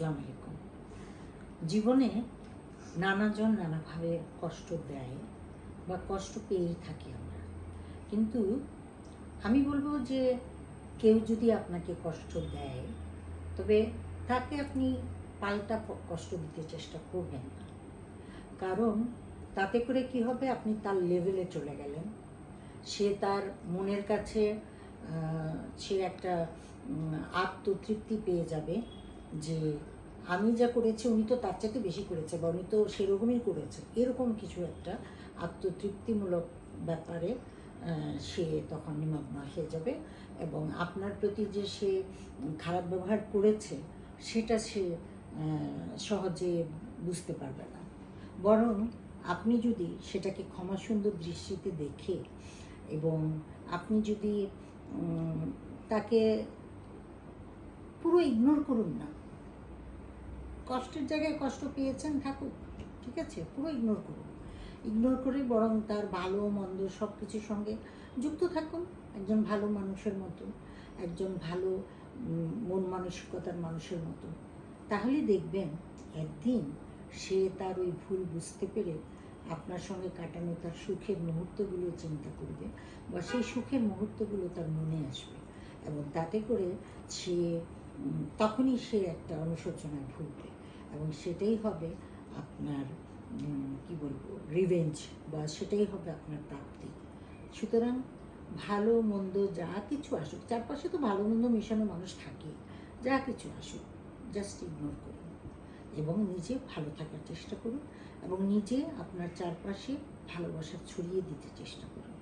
আসসালামু আলাইকুম। জীবনে নানাজন নানাভাবে কষ্ট দেয় বা কষ্ট পেয়েই থাকি আমরা। কিন্তু আমি বলব যে কেউ যদি আপনাকে কষ্ট দেয়, তবে তাকে আপনি পাল্টা কষ্ট দিতে চেষ্টা করবেন না। কারণ তাতে করে কি হবে? আপনি তার লেভেলে চলে গেলেন। সে তার মনের কাছে সে একটা আত্মতৃপ্তি পেয়ে যাবে। যে আমি যা করেছি উনি তো তার চাইতে বেশি করেছে বা উনি তো সেরকমই করেছে। এরকম কিছু একটা আত্মতৃপ্তিমূলক ব্যাপারে সে তখন নিমগ্ন হয়ে যাবে এবং আপনার প্রতি যে সে খারাপ ব্যবহার করেছে সেটা সে সহজে বুঝতে পারবে না। বরং আপনি যদি সেটাকে ক্ষমা সুন্দর দৃষ্টিতে দেখে এবং আপনি যদি তাকে পুরো ইগনোর করুন না কষ্টের জায়গায় কষ্ট পেয়েছেন থাকুক ঠিক আছে? পুরো ইগনোর করুন। ইগনোর করে বরং তার ভালো, মন্দ সব কিছুর সঙ্গে যুক্ত থাকুন। একজন ভালো মানুষের মতো, একজন ভালো মন মানসিকতার মানুষের মতো। তাহলে দেখবেন একদিন সে তার ওই ভুল বুঝতে পেরে আপনার সঙ্গে কাটানো তার সুখের মুহূর্তগুলো চিন্তা করবে বা সেই সুখের মুহূর্তগুলো তার মনে আসবে এবং তাতে করে সে তখনই সে একটা অনুশোচনায় ভুগবে। এবং সেটাই হবে আপনার কি বলব রিভেঞ্জ বা সেটাই হবে আপনার প্রাপ্তি। সুতরাং ভালো, মন্দ যা কিছু আসুক, চারপাশে তো ভালো, মন্দ মেশানো মানুষ থাকে, যা কিছু আসুক জাস্ট ইগনোর করুন এবং নিজে ভালো থাকার চেষ্টা করুন এবং নিজে আপনার চারপাশে ভালোবাসা ছড়িয়ে দিতে চেষ্টা করুন।